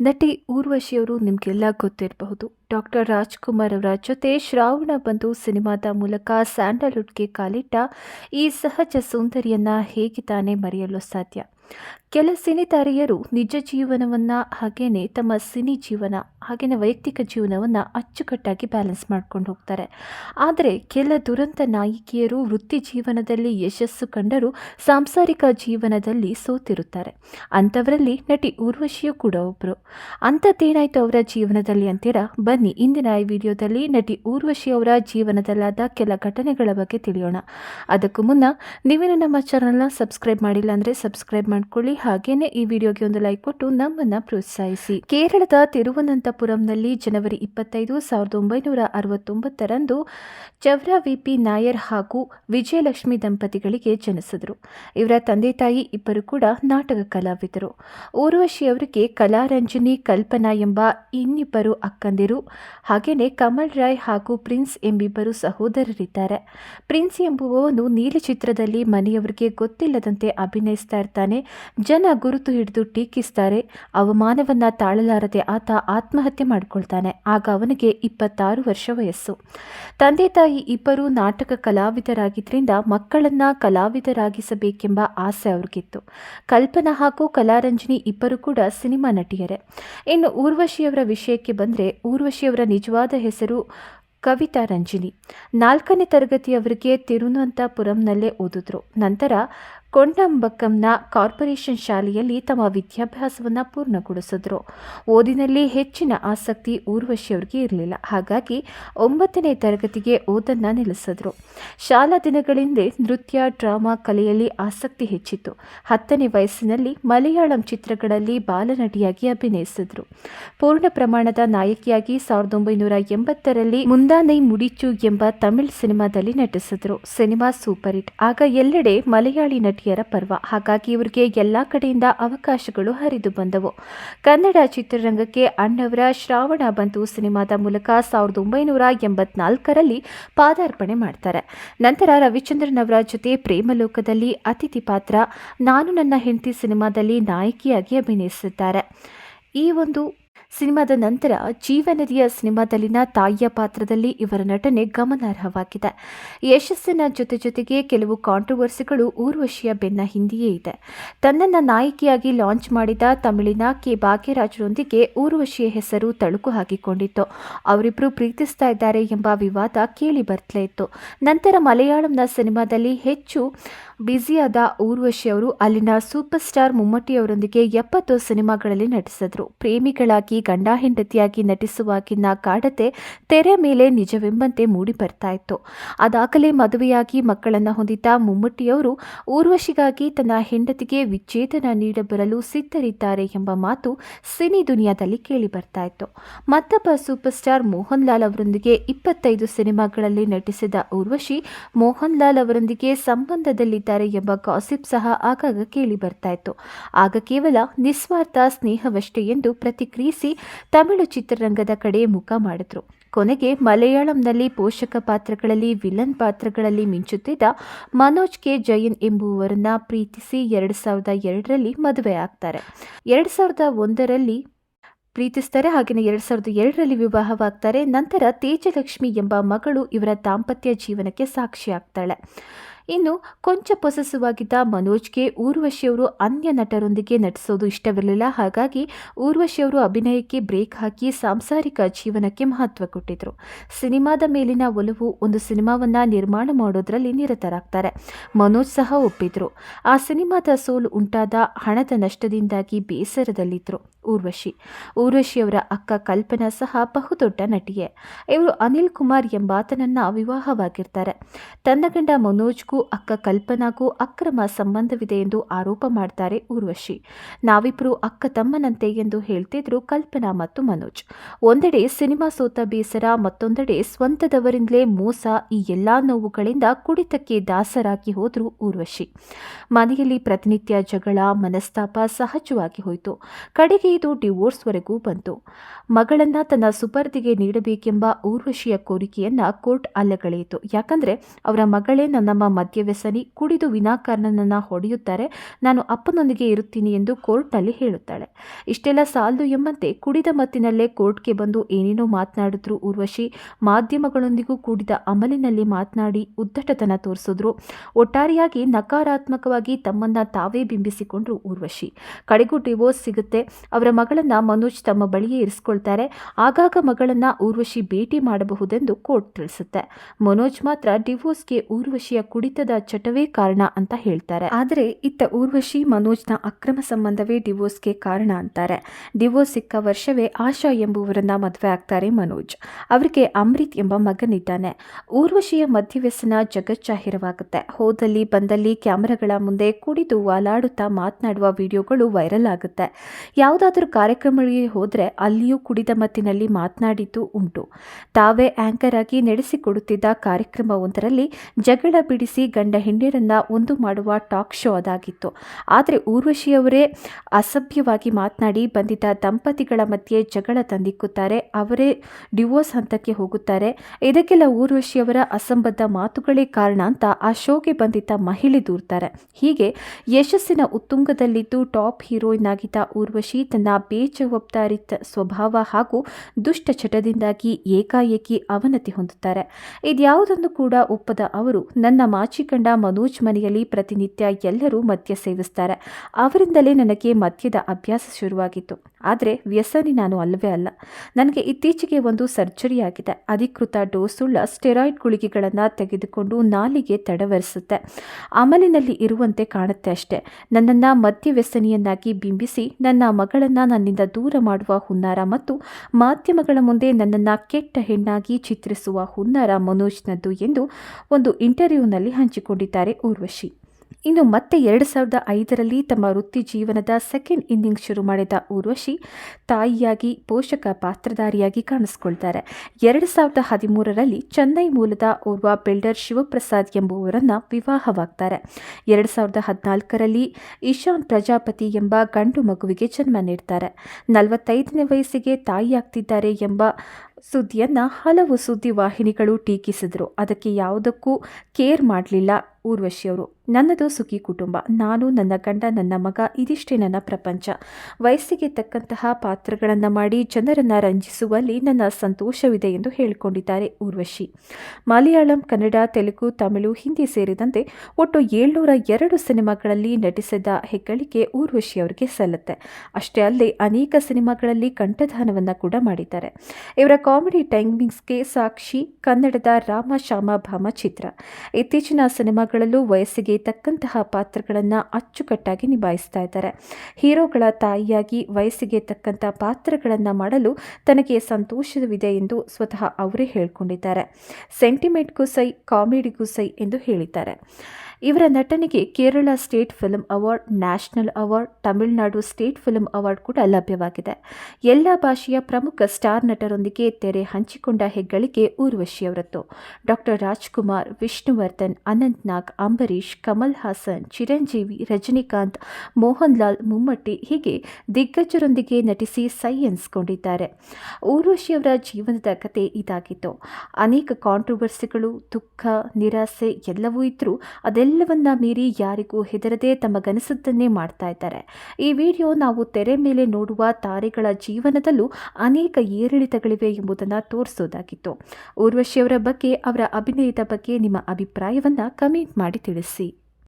ನಟಿ ಊರ್ವಶಿಯವರು ನಿಮಗೆಲ್ಲ ಗೊತ್ತಿರಬಹುದು. ಡಾಕ್ಟರ್ ರಾಜ್ಕುಮಾರ್ ಅವರ ಜೊತೆ ಶ್ರಾವಣ ಬಂದು ಸಿನಿಮಾದ ಮೂಲಕ ಸ್ಯಾಂಡಲ್ವುಡ್ಗೆ ಕಾಲಿಟ್ಟ ಈ ಸಹಜ ಸುಂದರಿಯನ್ನ ಹೇಗೆ ತಾನೇ ಮರೆಯಲು ಸಾಧ್ಯ? ಕೆಲ ಸಿನಿ ತಾರೆಯರು ನಿಜ ಜೀವನವನ್ನು ಹಾಗೇನೆ ತಮ್ಮ ಸಿನಿ ಜೀವನ, ಹಾಗೇನೆ ವೈಯಕ್ತಿಕ ಜೀವನವನ್ನು ಅಚ್ಚುಕಟ್ಟಾಗಿ ಬ್ಯಾಲೆನ್ಸ್ ಮಾಡ್ಕೊಂಡು ಹೋಗ್ತಾರೆ. ಆದರೆ ಕೆಲ ದುರಂತ ನಾಯಕಿಯರು ವೃತ್ತಿ ಜೀವನದಲ್ಲಿ ಯಶಸ್ಸು ಕಂಡರೂ ಸಾಂಸಾರಿಕ ಜೀವನದಲ್ಲಿ ಸೋತಿರುತ್ತಾರೆ. ಅಂಥವರಲ್ಲಿ ನಟಿ ಊರ್ವಶಿಯು ಕೂಡ ಒಬ್ಬರು ಅಂಥದ್ದೇನಾಯಿತು ಅವರ ಜೀವನದಲ್ಲಿ ಅಂತೀರಾ? ಬನ್ನಿ ಇಂದಿನ ಈ ವಿಡಿಯೋದಲ್ಲಿ ನಟಿ ಊರ್ವಶಿ ಅವರ ಜೀವನದಲ್ಲಾದ ಕೆಲ ಘಟನೆಗಳ ಬಗ್ಗೆ ತಿಳಿಯೋಣ. ಅದಕ್ಕೂ ಮುನ್ನ ನೀವೇನು ನಮ್ಮ ಚಾನಲ್ನ ಸಬ್ಸ್ಕ್ರೈಬ್ ಮಾಡಿಲ್ಲ ಅಂದರೆ ಸಬ್ಸ್ಕ್ರೈಬ್ ಮಾಡ್ಕೊಳ್ಳಿ ಹಾಗೇನೆ ಈ ವಿಡಿಯೋಗೆ ಒಂದು ಲೈಕ್ ಕೊಟ್ಟು ನಮ್ಮನ್ನ ಪ್ರೋತ್ಸಾಹಿಸಿ. ಕೇರಳದ ತಿರುವನಂತಪುರಂನಲ್ಲಿ ಜನವರಿ ಇಪ್ಪತ್ತೈದು, ಸಾವಿರದ ಒಂಬೈನೂರ ಅರವತ್ತೊಂಬತ್ತರಂದು ಚವ್ರ ವಿಪಿ ನಾಯರ್ ಹಾಗೂ ವಿಜಯಲಕ್ಷ್ಮಿ ದಂಪತಿಗಳಿಗೆ ಜನಿಸಿದರು. ಇವರ ತಂದೆ ತಾಯಿ ಇಬ್ಬರು ಕೂಡ ನಾಟಕ ಕಲಾವಿದರು. ಊರ್ವಶಿ ಅವರಿಗೆ ಕಲಾರಂಜನಿ, ಕಲ್ಪನಾ ಎಂಬ ಇನ್ನಿಬ್ಬರು ಅಕ್ಕಂದಿರು. ಹಾಗೇನೆ ಕಮಲ್ ರಾಯ್ ಹಾಗೂ ಪ್ರಿನ್ಸ್ ಎಂಬಿಬ್ಬರು ಸಹೋದರರಿದ್ದಾರೆ. ಪ್ರಿನ್ಸ್ ಎಂಬುವವನು ನೀಲಿ ಚಿತ್ರದಲ್ಲಿ ಮನೆಯವರಿಗೆ ಗೊತ್ತಿಲ್ಲದಂತೆ ಅಭಿನಯಿಸ್ತಾ ಇರ್ತಾನೆ. ಜನ ಗುರುತು ಹಿಡಿದು ಟೀಕಿಸ್ತಾರೆ. ಅವಮಾನವನ್ನ ತಾಳಲಾರದೆ ಆತ ಆತ್ಮಹತ್ಯೆ ಮಾಡಿಕೊಳ್ತಾನೆ. ಆಗ ಅವನಿಗೆ ಇಪ್ಪತ್ತಾರು ವರ್ಷ ವಯಸ್ಸು. ತಂದೆ ತಾಯಿ ಇಬ್ಬರು ನಾಟಕ ಕಲಾವಿದರಾಗಿದ್ದರಿಂದ ಮಕ್ಕಳನ್ನ ಕಲಾವಿದರಾಗಿಸಬೇಕೆಂಬ ಆಸೆ ಅವ್ರಿಗಿತ್ತು. ಕಲ್ಪನಾ ಹಾಗೂ ಕಲಾರಂಜನಿ ಇಬ್ಬರು ಕೂಡ ಸಿನಿಮಾ ನಟಿಯರೇ. ಇನ್ನು ಊರ್ವಶಿಯವರ ವಿಷಯಕ್ಕೆ ಬಂದರೆ ಊರ್ವಶಿಯವರ ನಿಜವಾದ ಹೆಸರು ಕವಿತಾ ರಂಜಿನಿ. ನಾಲ್ಕನೇ ತರಗತಿಯವರಿಗೆ ತಿರುವನಂತಪುರಂನಲ್ಲೇ ಓದಿದ್ರು. ನಂತರ ಕೊಂಡಂಬಕ್ಕಂನ ಕಾರ್ಪೊರೇಷನ್ ಶಾಲೆಯಲ್ಲಿ ತಮ್ಮ ವಿದ್ಯಾಭ್ಯಾಸವನ್ನು ಪೂರ್ಣಗೊಳಿಸಿದ್ರು. ಓದಿನಲ್ಲಿ ಹೆಚ್ಚಿನ ಆಸಕ್ತಿ ಊರ್ವಶಿಯವರಿಗೆ ಇರಲಿಲ್ಲ. ಹಾಗಾಗಿ ಒಂಬತ್ತನೇ ತರಗತಿಗೆ ಓದನ್ನು ನಿಲ್ಲಿಸಿದ್ರು. ಶಾಲಾ ದಿನಗಳಿಂದ ನೃತ್ಯ, ಡ್ರಾಮಾ ಕಲೆಯಲ್ಲಿ ಆಸಕ್ತಿ ಹೆಚ್ಚಿತ್ತು. ಹತ್ತನೇ ವಯಸ್ಸಿನಲ್ಲಿ ಮಲಯಾಳಂ ಚಿತ್ರಗಳಲ್ಲಿ ಬಾಲನಟಿಯಾಗಿ ಅಭಿನಯಿಸಿದ್ರು. ಪೂರ್ಣ ಪ್ರಮಾಣದ ನಾಯಕಿಯಾಗಿ ಸಾವಿರದ ಒಂಬೈನೂರ ಎಂಬತ್ತರಲ್ಲಿ ಮುಂದಾನೈ ಮುಡಿಚು ಎಂಬ ತಮಿಳು ಸಿನಿಮಾದಲ್ಲಿ ನಟಿಸಿದ್ರು. Cinema super hit. ಆಗ ಎಲ್ಲೆಡೆ ಮಲಯಾಳಿ ನಟಿಯರ ಪರ್ವ. ಹಾಗಾಗಿ ಇವರಿಗೆ ಎಲ್ಲ ಕಡೆಯಿಂದ ಅವಕಾಶಗಳು ಹರಿದು ಬಂದವು. ಕನ್ನಡ ಚಿತ್ರರಂಗಕ್ಕೆ ಅಣ್ಣವರ ಶ್ರಾವಣ ಬಂತು ಸಿನಿಮಾದ ಮೂಲಕ ಸಾವಿರದ ಒಂಬೈನೂರ ಎಂಬತ್ನಾಲ್ಕರಲ್ಲಿ ಪಾದಾರ್ಪಣೆ ಮಾಡ್ತಾರೆ. ನಂತರ ರವಿಚಂದ್ರನ್ ಅವರ ಜೊತೆ ಪ್ರೇಮಲೋಕದಲ್ಲಿ ಅತಿಥಿ ಪಾತ್ರ, ನಾನು ನನ್ನ ಹೆಂಡತಿ ಸಿನಿಮಾದಲ್ಲಿ ನಾಯಕಿಯಾಗಿ ಅಭಿನಯಿಸಿದ್ದಾರೆ ಈ ಒಂದು ಸಿನಿಮಾದ ನಂತರ ಜೀವನದಿಯ ಸಿನಿಮಾದಲ್ಲಿನ ತಾಯಿಯ ಪಾತ್ರದಲ್ಲಿ ಇವರ ನಟನೆ ಗಮನಾರ್ಹವಾಗಿದೆ. ಯಶಸ್ಸಿನ ಜೊತೆ ಜೊತೆಗೆ ಕೆಲವು ಕಾಂಟ್ರವರ್ಸಿಗಳು ಊರ್ವಶಿಯ ಬೆನ್ನ ಹಿಂದೆಯೇ ಇದೆ. ತನ್ನನ್ನು ನಾಯಕಿಯಾಗಿ ಲಾಂಚ್ ಮಾಡಿದ ತಮಿಳಿನ ಕೆ ಭಾಗ್ಯರಾಜ್ರೊಂದಿಗೆ ಊರ್ವಶಿಯ ಹೆಸರು ತಳುಕು ಹಾಕಿಕೊಂಡಿತ್ತು. ಅವರಿಬ್ಬರು ಪ್ರೀತಿಸ್ತಾ ಇದ್ದಾರೆ ಎಂಬ ವಿವಾದ ಕೇಳಿ ಬರ್ತಲೇ ಇತ್ತು. ನಂತರ ಮಲಯಾಳಂನ ಸಿನಿಮಾದಲ್ಲಿ ಹೆಚ್ಚು ಬ್ಯುಸಿಯಾದ ಊರ್ವಶಿ ಅವರು ಅಲ್ಲಿನ ಸೂಪರ್ ಸ್ಟಾರ್ ಮುಮ್ಮಟ್ಟಿಯವರೊಂದಿಗೆ ಎಪ್ಪತ್ತು ಸಿನಿಮಾಗಳಲ್ಲಿ ನಟಿಸಿದ್ರು. ಪ್ರೇಮಿಗಳಾಗಿ ಗಂಡ ಹೆಂಡತಿಯಾಗಿ ನಟಿಸುವಾಗಿನ ಕಾಡತೆ ತೆರೆ ಮೇಲೆ ನಿಜವೆಂಬಂತೆ ಮೂಡಿ ಬರ್ತಾ ಇತ್ತು. ಅದಾಗಲೇ ಮದುವೆಯಾಗಿ ಮಕ್ಕಳನ್ನ ಹೊಂದಿದ್ದ ಮುಮ್ಮಟ್ಟಿಯವರು ಊರ್ವಶಿಗಾಗಿ ತನ್ನ ಹೆಂಡತಿಗೆ ವಿಚ್ಛೇದನ ನೀಡಬರಲು ಸಿದ್ಧರಿದ್ದಾರೆ ಎಂಬ ಮಾತು ಸಿನಿ ದುನಿಯಾದಲ್ಲಿ ಕೇಳಿ ಬರ್ತಾ ಇತ್ತು. ಮತ್ತೊಬ್ಬ ಸೂಪರ್ ಸ್ಟಾರ್ ಮೋಹನ್ ಲಾಲ್ ಅವರೊಂದಿಗೆ ಇಪ್ಪತ್ತೈದು ಸಿನಿಮಾಗಳಲ್ಲಿ ನಟಿಸಿದ ಊರ್ವಶಿ ಮೋಹನ್ ಲಾಲ್ ಅವರೊಂದಿಗೆ ಸಂಬಂಧದಲ್ಲಿದ್ದಾರೆ ಎಂಬ ಗಾಸಿಪ್ ಸಹ ಆಗಾಗ ಕೇಳಿ ಬರ್ತಾ ಇತ್ತು. ಆಗ ಕೇವಲ ನಿಸ್ವಾರ್ಥ ಸ್ನೇಹವಷ್ಟೇ ಎಂದು ಪ್ರತಿಕ್ರಿಯಿಸಿ ತಮಿಳು ಚಿತ್ರರಂಗದ ಕಡೆ ಮುಖ ಮಾಡಿದ್ರು. ಕೊನೆಗೆ ಮಲಯಾಳಂನಲ್ಲಿ ಪೋಷಕ ಪಾತ್ರಗಳಲ್ಲಿ ವಿಲನ್ ಪಾತ್ರಗಳಲ್ಲಿ ಮಿಂಚುತ್ತಿದ್ದ ಮನೋಜ್ ಕೆ. ಜೈನ್ ಎಂಬುವರನ್ನ ಪ್ರೀತಿಸಿ ಎರಡು ಸಾವಿರದ ಎರಡರಲ್ಲಿ ಮದುವೆ ಆಗ್ತಾರೆ. ಎರಡು ಸಾವಿರದ ಒಂದರಲ್ಲಿ ಪ್ರೀತಿಸ್ತಾರೆ, ಹಾಗೆಯೇ ಎರಡು ಸಾವಿರದ ಎರಡರಲ್ಲಿ ವಿವಾಹವಾಗ್ತಾರೆ. ನಂತರ ತೇಜಲಕ್ಷ್ಮಿ ಎಂಬ ಮಗಳು ಇವರ ದಾಂಪತ್ಯ ಜೀವನಕ್ಕೆ ಸಾಕ್ಷಿಯಾಗ್ತಾಳೆ. ಇನ್ನು ಕೊಂಚ ಪೊಸಸುವಾಗಿದ್ದ ಮನೋಜ್ಗೆ ಊರ್ವಶಿಯವರು ಅನ್ಯ ನಟರೊಂದಿಗೆ ನಟಿಸೋದು ಇಷ್ಟವಿರಲಿಲ್ಲ. ಹಾಗಾಗಿ ಊರ್ವಶಿಯವರು ಅಭಿನಯಕ್ಕೆ ಬ್ರೇಕ್ ಹಾಕಿ ಸಾಂಸಾರಿಕ ಜೀವನಕ್ಕೆ ಮಹತ್ವ ಕೊಟ್ಟಿದ್ರು. ಸಿನಿಮಾದ ಮೇಲಿನ ಒಲವು ಒಂದು ಸಿನಿಮಾವನ್ನ ನಿರ್ಮಾಣ ಮಾಡೋದ್ರಲ್ಲಿ ನಿರತರಾಗ್ತಾರೆ. ಮನೋಜ್ ಸಹ ಒಪ್ಪಿದ್ರು. ಆ ಸಿನಿಮಾದ ಸೋಲು ಉಂಟಾದ ಹಣದ ನಷ್ಟದಿಂದಾಗಿ ಬೇಸರದಲ್ಲಿದ್ದರು ಊರ್ವಶಿ. ಊರ್ವಶಿಯವರ ಅಕ್ಕ ಕಲ್ಪನಾ ಸಹ ಬಹುದೊಡ್ಡ ನಟಿಯೇ. ಇವರು ಅನಿಲ್ ಕುಮಾರ್ ಎಂಬಾತನನ್ನ ವಿವಾಹವಾಗಿರ್ತಾರೆ. ತನ್ನ ಗಂಡ ಮನೋಜ್ಗೂ ಅಕ್ಕ ಕಲ್ಪನಾಗೂ ಅಕ್ರಮ ಸಂಬಂಧವಿದೆ ಎಂದು ಆರೋಪ ಮಾಡ್ತಾರೆ ಊರ್ವಶಿ. ನಾವಿಬ್ರು ಅಕ್ಕ ತಮ್ಮನಂತೆ ಎಂದು ಹೇಳ್ತಿದ್ರು ಕಲ್ಪನಾ ಮತ್ತು ಮನೋಜ್. ಒಂದೆಡೆ ಸಿನಿಮಾ ಸೋತ ಬೇಸರ, ಮತ್ತೊಂದೆಡೆ ಸ್ವಂತದವರಿಂದಲೇ ಮೋಸ, ಈ ಎಲ್ಲಾ ನೋವುಗಳಿಂದ ಕುಡಿತಕ್ಕೆ ದಾಸರಾಗಿ ಹೋದ್ರು ಊರ್ವಶಿ. ಮನೆಯಲ್ಲಿ ಪ್ರತಿನಿತ್ಯ ಜಗಳ, ಮನಸ್ತಾಪ ಸಹಜವಾಗಿ ಹೋಯಿತು. ಕಡೆಗೆ ಇದು ಡಿವೋರ್ಸ್ವರೆಗೂ ಬಂತು. ಮಗಳನ್ನ ತನ್ನ ಸುಪರ್ದಿಗೆ ನೀಡಬೇಕೆಂಬ ಊರ್ವಶಿಯ ಕೋರಿಕೆಯನ್ನ ಕೋರ್ಟ್ ಅಲ್ಲಗಳೆಯಿತು. ಯಾಕಂದ್ರೆ ಅವರ ಮಗಳೇ ನಮ್ಮ ಮದ್ಯ ವ್ಯಸನಿ ಕುಡಿದು ವಿನಾಕಾರಣನನ್ನು ಹೊಡೆಯುತ್ತಾರೆ, ನಾನು ಅಪ್ಪನೊಂದಿಗೆ ಇರುತ್ತೀನಿ ಎಂದು ಕೋರ್ಟ್ನಲ್ಲಿ ಹೇಳುತ್ತಾಳೆ. ಇಷ್ಟೆಲ್ಲ ಸಾಲದು ಎಂಬಂತೆ ಕುಡಿದ ಮತ್ತಿನಲ್ಲೇ ಕೋರ್ಟ್ಗೆ ಬಂದು ಏನೇನೋ ಮಾತನಾಡಿದ್ರು ಊರ್ವಶಿ ಮಾಧ್ಯಮಗಳೊಂದಿಗೂ ಕೂಡಿದ ಅಮಲಿನಲ್ಲಿ ಮಾತನಾಡಿ ಉದ್ದಟತನ ತೋರಿಸಿದ್ರು. ಒಟ್ಟಾರೆಯಾಗಿ ನಕಾರಾತ್ಮಕವಾಗಿ ತಮ್ಮನ್ನ ತಾವೇ ಬಿಂಬಿಸಿಕೊಂಡ್ರು ಊರ್ವಶಿ ಕಡೆಗೂ ಡಿವೋರ್ಸ್ ಸಿಗುತ್ತೆ, ಅವರ ಮಗಳನ್ನ ಮನೋಜ್ ತಮ್ಮ ಬಳಿಯೇ ಇರಿಸ್ಕೊಳ್ತಾರೆ, ಆಗಾಗ ಮಗಳನ್ನ ಊರ್ವಶಿ ಭೇಟಿ ಮಾಡಬಹುದೆಂದು ಕೋರ್ಟ್ ತಿಳಿಸುತ್ತೆ. ಮನೋಜ್ ಮಾತ್ರ ಡಿವೋರ್ಸ್ಗೆ ಊರ್ವಶಿಯ ಕುಡಿತದ ಚಟವೇ ಕಾರಣ ಅಂತ ಹೇಳ್ತಾರೆ. ಆದರೆ ಇತ್ತ ಊರ್ವಶಿ ಮನೋಜ್ನ ಅಕ್ರಮ ಸಂಬಂಧವೇ ಡಿವೋರ್ಸ್ಗೆ ಕಾರಣ ಅಂತಾರೆ. ಡಿವೋರ್ಸ್ ಸಿಕ್ಕ ವರ್ಷವೇ ಆಶಾ ಎಂಬುವರನ್ನ ಮದುವೆ ಆಗ್ತಾರೆ ಮನೋಜ್. ಅವರಿಗೆ ಅಮೃತ್ ಎಂಬ ಮಗನಿದ್ದಾನೆ. ಊರ್ವಶಿಯ ಮಧ್ಯವ್ಯಸನ ಜಗಜ್ಜಾಹಿರವಾಗುತ್ತೆ ಹೋದಲ್ಲಿ ಬಂದಲ್ಲಿ ಕ್ಯಾಮೆರಾಗಳ ಮುಂದೆ ಕುಡಿದು ವಾಲಾಡುತ್ತಾ ಮಾತನಾಡುವ ವಿಡಿಯೋಗಳು ವೈರಲ್ ಆಗುತ್ತೆ. ಯಾವುದಾದ್ರೂ ಕಾರ್ಯಕ್ರಮಗಳಿಗೆ ಹೋದರೆ ಅಲ್ಲಿಯೂ ಕುಡಿದ ಮತ್ತಿನಲ್ಲಿ ಮಾತನಾಡಿದ್ದು ಉಂಟು. ತಾವೇ ಆಂಕರ್ ಆಗಿ ನಡೆಸಿಕೊಡುತ್ತಿದ್ದ ಕಾರ್ಯಕ್ರಮವೊಂದರಲ್ಲಿ ಜಗಳ ಬಿಡಿಸಿ ಗಂಡ ಹೆಂಡಿಯರನ್ನ ಒಂದು ಮಾಡುವ ಟಾಕ್ ಶೋ ಅದಾಗಿತ್ತು. ಆದರೆ ಊರ್ವಶಿಯವರೇ ಅಸಭ್ಯವಾಗಿ ಮಾತನಾಡಿ ಬಂದಿದ್ದ ದಂಪತಿಗಳ ಮಧ್ಯೆ ಜಗಳ ತಂದಿಕ್ಕುತ್ತಾರೆ. ಅವರೇ ಡಿವೋರ್ಸ್ ಹಂತಕ್ಕೆ ಹೋಗುತ್ತಾರೆ. ಇದಕ್ಕೆಲ್ಲ ಊರ್ವಶಿಯವರ ಅಸಂಬದ್ಧ ಮಾತುಗಳೇ ಕಾರಣ ಅಂತ ಆ ಶೋಗೆ ಬಂದಿದ್ದ ಮಹಿಳೆ ದೂರ್ತಾರೆ. ಹೀಗೆ ಯಶಸ್ಸಿನ ಉತ್ತುಂಗದಲ್ಲಿದ್ದು ಟಾಪ್ ಹೀರೋಯಿನ್ ಆಗಿದ್ದ ಊರ್ವಶಿ ತನ್ನ ಬೇಜವಾಬ್ದಾರಿತ ಸ್ವಭಾವ ಹಾಗೂ ದುಷ್ಟ ಚಟದಿಂದಾಗಿ ಏಕಾಏಕಿ ಅವನತಿ ಹೊಂದುತ್ತಾರೆ. ಇದ್ಯಾವುದನ್ನು ಕೂಡ ಒಪ್ಪದ ಅವರು, ನನ್ನ ಮಾಚಿಕಂಡ ಮನೋಜ್ ಮನೆಯಲ್ಲಿ ಪ್ರತಿನಿತ್ಯ ಎಲ್ಲರೂ ಮದ್ಯ ಸೇವಿಸ್ತಾರೆ. ಅವರಿಂದಲೇ ನನಗೆ ಮದ್ಯದ ಅಭ್ಯಾಸ ಶುರುವಾಗಿತ್ತು. ಆದರೆ ವ್ಯಸನಿ ನಾನು ಅಲ್ಲವೇ ಅಲ್ಲ. ನನಗೆ ಇತ್ತೀಚೆಗೆ ಒಂದು ಸರ್ಜರಿ ಆಗಿದೆ. ಅಧಿಕೃತ ಡೋಸುಳ್ಳ ಸ್ಟೆರಾಯ್ಡ್ ಗುಳಿಗೆಗಳನ್ನು ತೆಗೆದುಕೊಂಡು ನಾಲಿಗೆ ತಡವರಿಸುತ್ತೆ. ಅಮಲಿನಲ್ಲಿ ಇರುವಂತೆ ಕಾಣುತ್ತೆ ಅಷ್ಟೇ. ನನ್ನನ್ನು ಮದ್ಯ ವ್ಯಸನಿಯನ್ನಾಗಿ ಬಿಂಬಿಸಿ ನನ್ನ ಮಗಳನ್ನು ನನ್ನಿಂದ ದೂರ ಮಾಡುವ ಹುನ್ನಾರ ಮತ್ತು ಮಾಧ್ಯಮಗಳ ಮುಂದೆ ನನ್ನನ್ನು ಕೆಟ್ಟ ಹೆಣ್ಣಾಗಿ ಚಿತ್ರಿಸುವ ಹುನ್ನಾರ ಮನೋಜ್ನದ್ದು ಎಂದು ಒಂದು ಇಂಟರ್ವ್ಯೂನಲ್ಲಿ ಹಂಚಿಕೊಂಡಿದ್ದಾರೆ ಊರ್ವಶಿ ಇನ್ನು ಮತ್ತೆ ಎರಡು ಸಾವಿರದ ಐದರಲ್ಲಿ ತಮ್ಮ ವೃತ್ತಿ ಜೀವನದ ಸೆಕೆಂಡ್ ಇನ್ನಿಂಗ್ ಶುರು ಮಾಡಿದ ಊರ್ವಶಿ ತಾಯಿಯಾಗಿ ಪೋಷಕ ಪಾತ್ರಧಾರಿಯಾಗಿ ಕಾಣಿಸ್ಕೊಳ್ತಾರೆ. ಎರಡು ಸಾವಿರದ ಹದಿಮೂರರಲ್ಲಿ ಚೆನ್ನೈ ಮೂಲದ ಓರ್ವ ಬಿಲ್ಡರ್ ಶಿವಪ್ರಸಾದ್ ಎಂಬುವರನ್ನು ವಿವಾಹವಾಗ್ತಾರೆ. ಎರಡು ಸಾವಿರದ ಹದಿನಾಲ್ಕರಲ್ಲಿ ಇಶಾನ್ ಪ್ರಜಾಪತಿ ಎಂಬ ಗಂಡು ಮಗುವಿಗೆ ಜನ್ಮ ನೀಡ್ತಾರೆ. ನಲವತ್ತೈದನೇ ವಯಸ್ಸಿಗೆ ತಾಯಿಯಾಗ್ತಿದ್ದಾರೆ ಎಂಬ ಸುದ್ದಿಯನ್ನು ಹಲವು ಸುದ್ದಿವಾಹಿನಿಗಳು ಟೀಕಿಸಿದರು. ಅದಕ್ಕೆ ಯಾವುದಕ್ಕೂ ಕೇರ್ ಮಾಡಲಿಲ್ಲ ಊರ್ವಶಿಯವರು. ನನ್ನದು ಸುಖಿ ಕುಟುಂಬ. ನಾನು, ನನ್ನ ಗಂಡ, ನನ್ನ ಮಗ ಇದಿಷ್ಟೇ ನನ್ನ ಪ್ರಪಂಚ. ವಯಸ್ಸಿಗೆ ತಕ್ಕಂತಹ ಪಾತ್ರಗಳನ್ನು ಮಾಡಿ ಜನರನ್ನು ರಂಜಿಸುವಲ್ಲಿ ನನ್ನ ಸಂತೋಷವಿದೆ ಎಂದು ಹೇಳಿಕೊಂಡಿದ್ದಾರೆ ಊರ್ವಶಿ. ಮಲಯಾಳಂ, ಕನ್ನಡ, ತೆಲುಗು, ತಮಿಳು, ಹಿಂದಿ ಸೇರಿದಂತೆ ಒಟ್ಟು ಏಳ್ನೂರ ಎರಡು ಸಿನಿಮಾಗಳಲ್ಲಿ ನಟಿಸಿದ ಹೆಗ್ಗಳಿಕೆ ಊರ್ವಶಿ ಅವರಿಗೆ ಸಲ್ಲುತ್ತೆ. ಅಷ್ಟೇ ಅಲ್ಲದೆ ಅನೇಕ ಸಿನಿಮಾಗಳಲ್ಲಿ ಕಂಠದಾನವನ್ನು ಕೂಡ ಮಾಡಿದ್ದಾರೆ. ಇವರ ಕಾಮಿಡಿ ಟೈಮಿಂಗ್ಸ್ಗೆ ಸಾಕ್ಷಿ ಕನ್ನಡದ ರಾಮ ಶ್ಯಾಮ ಭಾಮ ಚಿತ್ರ. ಇತ್ತೀಚಿನ ಸಿನಿಮಾಗಳಲ್ಲೂ ವಯಸ್ಸಿಗೆ ತಕ್ಕಂತಹ ಪಾತ್ರಗಳನ್ನು ಅಚ್ಚುಕಟ್ಟಾಗಿ ನಿಭಾಯಿಸ್ತಾ ಇದ್ದಾರೆ. ಹೀರೋಗಳ ತಾಯಿಯಾಗಿ ವಯಸ್ಸಿಗೆ ತಕ್ಕಂಥ ಪಾತ್ರಗಳನ್ನು ಮಾಡಲು ತನಗೆ ಸಂತೋಷವಿದೆ ಎಂದು ಸ್ವತಃ ಅವರೇ ಹೇಳಿಕೊಂಡಿದ್ದಾರೆ. ಸೆಂಟಿಮೆಂಟ್ಗೂ ಸೈ, ಕಾಮಿಡಿಗೂ ಸೈ ಎಂದು ಹೇಳಿದ್ದಾರೆ. ಇವರ ನಟನೆಗೆ Kerala state film award, national award, Tamil Nadu state film award ಕೂಡ ಲಭ್ಯವಾಗಿದೆ. ಎಲ್ಲ ಭಾಷೆಯ ಪ್ರಮುಖ ಸ್ಟಾರ್ ನಟರೊಂದಿಗೆ ತೆರೆ ಹಂಚಿಕೊಂಡ ಹೆಗ್ಗಳಿಕೆ ಊರ್ವಶಿ ಅವರದ್ದು ಡಾಕ್ಟರ್ ರಾಜ್ಕುಮಾರ್, ವಿಷ್ಣುವರ್ಧನ್, ಅನಂತ್ ನಾಗ್, ಅಂಬರೀಷ್, ಕಮಲ್ ಹಾಸನ್, ಚಿರಂಜೀವಿ, ರಜನಿಕಾಂತ್ ಮೋಹನ್ ಲಾಲ್ ಮುಮ್ಮಟ್ಟಿ ಹೀಗೆ ದಿಗ್ಗಜರೊಂದಿಗೆ ನಟಿಸಿ ಸೈ ಎನ್ಸ್ಕೊಂಡಿದ್ದಾರೆ ಊರ್ವಶಿಯವರ ಜೀವನದ ಕತೆ ಇದಾಗಿತ್ತು. ಅನೇಕ ಕಾಂಟ್ರವರ್ಸಿಗಳು ದುಃಖ, ನಿರಾಸೆ ಎಲ್ಲವೂ ಇದ್ದರೂ ಅದೆಲ್ಲವನ್ನ ಮೀರಿ ಯಾರಿಗೂ ಹೆದರದೆ ತಮಗನಿಸುತ್ತನ್ನೇ ಮಾಡ್ತಾ ಇದ್ದಾರೆ. ಈ ವಿಡಿಯೋ ನಾವು ತೆರೆ ಮೇಲೆ ನೋಡುವ ತಾರೆಗಳ ಜೀವನದಲ್ಲೂ ಅನೇಕ ಏರಿಳಿತಗಳಿವೆ ಎಂಬುದನ್ನು ತೋರಿಸೋದಾಗಿತ್ತು. ಊರ್ವಶಿಯವರ ಬಗ್ಗೆ, ಅವರ ಅಭಿನಯದ ಬಗ್ಗೆ ನಿಮ್ಮ ಅಭಿಪ್ರಾಯವನ್ನು ಕಮೆಂಟ್ ಮಾಡಿ ತಿಳಿಸಿ.